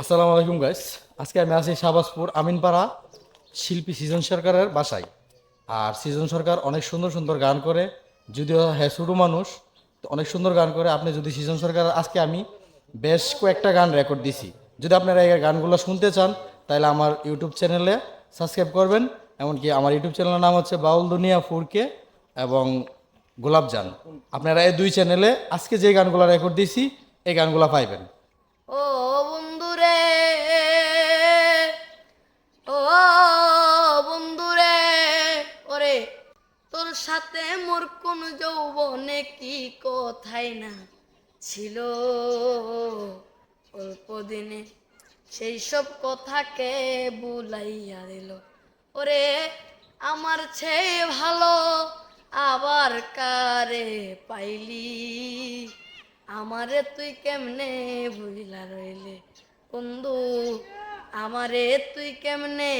আসসালামু আলাইকুম গাইস আজকে আমি আছি শাহবাজপুর আমিনপাড়া শিল্পী সৃজন সরকারের বাসায়। আর সৃজন সরকার অনেক সুন্দর সুন্দর গান করে, যদিও হ্যাঁ ছোটো মানুষ, তো অনেক সুন্দর গান করে। আপনি যদি সৃজন সরকার, আজকে আমি বেশ কয়েকটা গান রেকর্ড দিছি। যদি আপনারা এই গানগুলো শুনতে চান, তাহলে আমার ইউটিউব চ্যানেলে সাবস্ক্রাইব করবেন। এমনকি আমার ইউটিউব চ্যানেলের নাম হচ্ছে বাউল দুনিয়া ফুরকে এবং গোলাপজান আপনারা এই দুই চ্যানেলে আজকে যে গানগুলো রেকর্ড দিছি, এই গানগুলো পাইবেন। তোর সাথে মোর কোন যৌবনে কি কথাই না ছিল। অল্প দিনে সেই সব কথাকে বুলাইয়া দিল। ওরে, আমার চেয়ে ভালো আবার কারে পাইলি? আমারে তুই কেমনে ভুলিলা রইলে? বন্ধু, আমারে তুই কেমনে